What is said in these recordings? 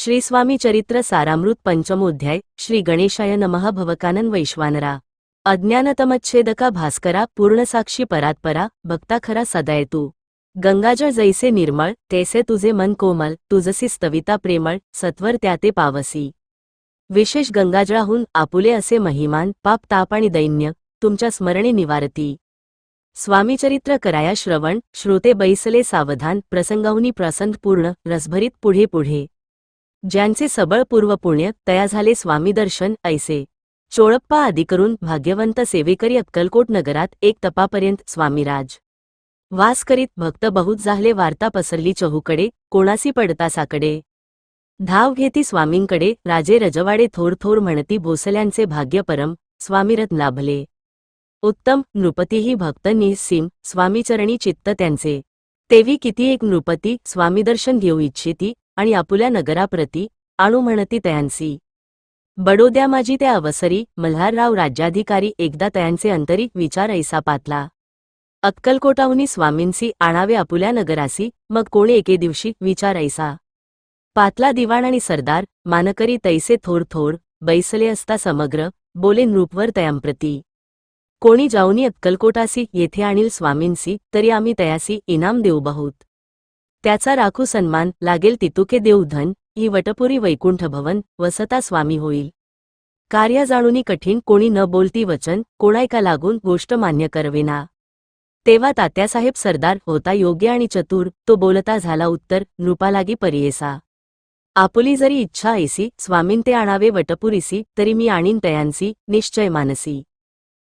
श्री स्वामी चरित्र सारामृत पंचमोध्याय श्री गणेशाय नमः भवकानन वैश्वानरा. अज्ञानतमच्छेदका भास्करा पूर्णसाक्षी परात्परा भक्ता खरा सदाय तू गंगाजळ जैसे निर्मळ तैसे तुझे मन कोमल तुझसी स्तविता प्रेमळ सत्वर त्याते पावसी. विशेष गंगाजळाहून आपुले असे महिमान पाप ताप आणि दैन्य तुमच्या स्मरणे निवारती. स्वामीचरित्र कराया श्रवण श्रोते बैसले सावधान प्रसंगाहुनी प्रसंग पूर्ण रसभरीत पुढे पुढे. ज्यांचे सबळ पूर्वपुण्य तया झाले स्वामी दर्शन ऐसे. चोळप्पा आदी करून भाग्यवंत सेवेकरी अक्कलकोट नगरात एक तपापर्यंत स्वामीराज. वास करीत भक्त बहुत झाले वार्ता पसरली चहूकडे कोणासी पडतासाकडे धाव घेती स्वामींकडे राजे रजवाडे थोर थोर म्हणती भोसल्यांचे भाग्यपरम स्वामीरथ लाभले. उत्तम नृपतीही भक्त निःसीम स्वामीचरणी चित्त त्यांचे. तेवी किती एक नृपती स्वामीदर्शन घेऊ इच्छिती आणि आपुल्या नगराप्रती आणू म्हणती तयांसी. बडोद्या माझी त्या अवसरी मल्हारराव राज्याधिकारी एकदा तयांचे अंतरिक विचार ऐसा पातला. अक्कलकोटाहुनी स्वामींसी आणावे आपुल्या नगरासी मग कोणी एके दिवशी विचार ऐसा. पातला दिवाण आणि सरदार मानकरी तैसे थोर थोर बैसले असता समग्र बोले नृपवर तयांप्रती. कोणी जाऊनी अक्कलकोटासी येथे आणील स्वामींसी तरी आम्ही तयासी इनाम देऊ बहुत. त्याचा राखू सन्मान लागेल तितुके देवधन ही वटपुरी वैकुंठ भवन वसता स्वामी होईल. कार्या जाणूनी कठीण कोणी न बोलती वचन कोणायका लागून गोष्ट मान्य करवेना. तेव्हा तात्यासाहेब सरदार होता योग्य आणि चतुर तो बोलता झाला उत्तर नृपालागी परियेसा. आपुली जरी इच्छा ऐसी स्वामीन ते आणावे वटपुरीसी तरी मी आणीन तयांसी निश्चय मानसी.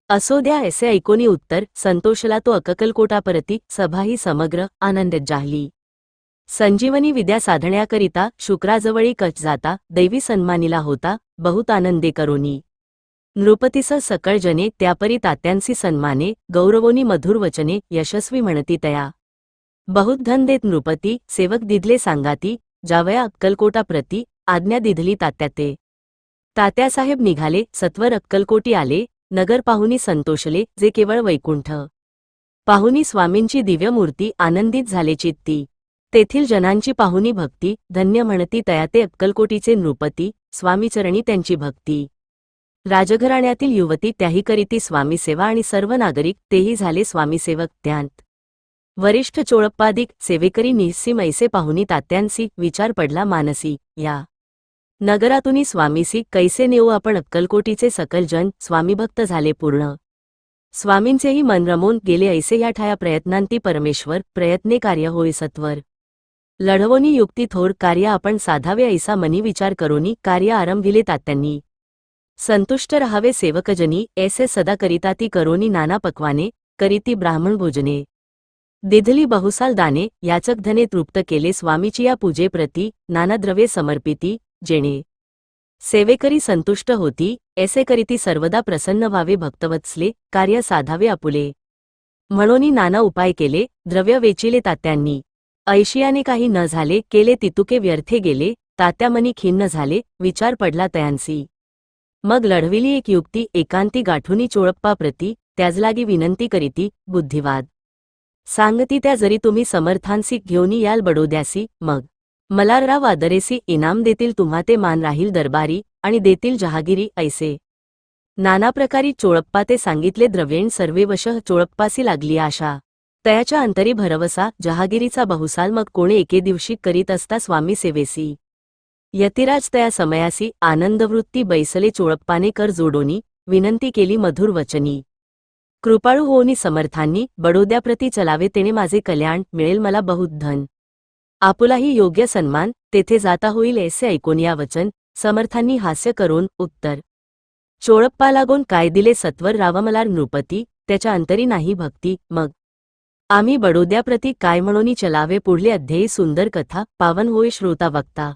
असो द्या ऐसे ऐकोनी उत्तर संतोषला तो अककलकोटापरती सभाही समग्र आनंदत जाहली. संजीवनी विद्या साधण्याकरिता शुक्राजवळी कच जाता दैवी सन्मानिला होता बहुत आनंदे करोनी. नृपतीस सकळ जने त्यापरी तात्यांसी सन्माने गौरवोनी मधुर वचने यशस्वी म्हणती तया. बहुत धन देत नृपती सेवक दिधले सांगाती जावया अक्कलकोटा प्रती आज्ञा दिधली तात्याते. तात्यासाहेब निघाले सत्वर अक्कलकोटी आले नगर पाहुनी संतोषले जे केवळ वैकुंठ. पाहुनी स्वामींची दिव्यमूर्ती आनंदित झाले चित्ती. तेथील जनांची पाहुनी भक्ती धन्य म्हणती तयाते अक्कलकोटीचे नृपती स्वामीचरणी त्यांची भक्ती. राजघराण्यातील युवती त्याही करीती स्वामीसेवा आणि सर्व नागरिक तेही झाले स्वामीसेवक त्यांत. वरिष्ठ चोळप्पादिक सेवेकरी निःसीम ऐसे पाहुनी तात्यांसी विचार पडला मानसी या. नगरातून स्वामीसी कैसे नेऊ आपण अक्कलकोटीचे सकल जन स्वामीभक्त झाले पूर्ण. स्वामींचेही मन रमून गेले ऐसे या ठाया प्रयत्नांती परमेश्वर प्रयत्ने कार्य होय सत्वर. लढवोनी युक्ती थोर कार्य आपण साधाव्या ऐसा मनी विचार करोनी कार्य आरंभिले तात्यांनी संतुष्ट रहावे सेवकजनी ऐसे सदा करिता ती करोनी नाना पक्वाने करीती ब्राह्मण भोजने. दिधली बहुसाल दाने याचकधने तृप्त केले स्वामीची या पूजेप्रती नानाद्रव्ये समर्पिती जेणे. सेवेकरी संतुष्ट होती ऐसे करीती सर्वदा प्रसन्न व्हावे भक्तवत्सले कार्य साधावे आपुले. म्हणूनी नाना उपाय केले द्रव्य वेचिले तात्यांनी ऐशियाने काही न झाले केले तितुके व्यर्थे गेले तात्यामनी खिन्न झाले विचार पडला तयांसी. मग लढविली एक युक्ती एकांती गाठुनी चोळप्पाप्रती त्याजलागी विनंती करीती बुद्धिवाद. सांगती त्या जरी तुम्ही समर्थांसी घेऊनी याल बडोद्यासी मग. मलारराव आदरेसी इनाम देतील तुम्हा ते मान राहील दरबारी आणि देतील जहागिरी ऐसे. नाना प्रकारी चोळप्पा ते सांगितले द्रव्येण सर्वेवश चोळप्पासी लागली आशा. तयाच्या अंतरी भरवसा जहागिरीचा बहुसाल मग कोणे एके दिवशी करीत असता स्वामी सेवेसी. यतिराज तया समयासी आनंदवृत्ती बैसले चोळप्पाने कर जोडोनी विनंती केली मधुर वचनी. कृपाळू होनी समर्थांनी बडोद्याप्रती चलावे तेने माझे कल्याण मिळेल मला बहुत धन. आपुलाही योग्य सन्मान तेथे जाता होईल ऐसे ऐकून या वचन समर्थांनी हास्य करून उत्तर. चोळप्पा लागून काय दिले सत्वर रावमलार नृपती त्याच्या अंतरी नाही भक्ती मग आम्ही बडोद्याप्रती काय म्हणून चलावे पुढले अध्ययी सुंदर कथा पावन होय श्रोता वक्ता.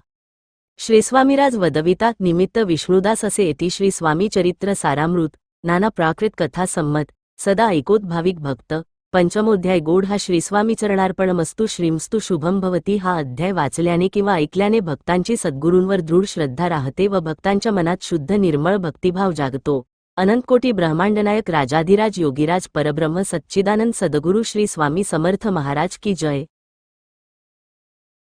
श्रीस्वामीराज वदविता निमित्त विष्णुदास असे येती श्री स्वामी चरित्र सारामृत नाना प्राकृत कथा संमत सदा ऐकोत भाविक भक्त पंचमोध्याय गोड हा श्रीस्वामी चरणार्पणमस्तू श्रीमस्तू शुभम भवती हा अध्याय वाचल्याने किंवा ऐकल्याने भक्तांची सद्गुरूंवर दृढ श्रद्धा राहते व भक्तांच्या मनात शुद्ध निर्मळ भक्तिभाव जागतो. अनंतकोटी ब्रह्मांडनायक राजाधिराज योगीराज परब्रह्म सच्चिदानंद सद्गुरु श्री स्वामी समर्थ महाराज की जय.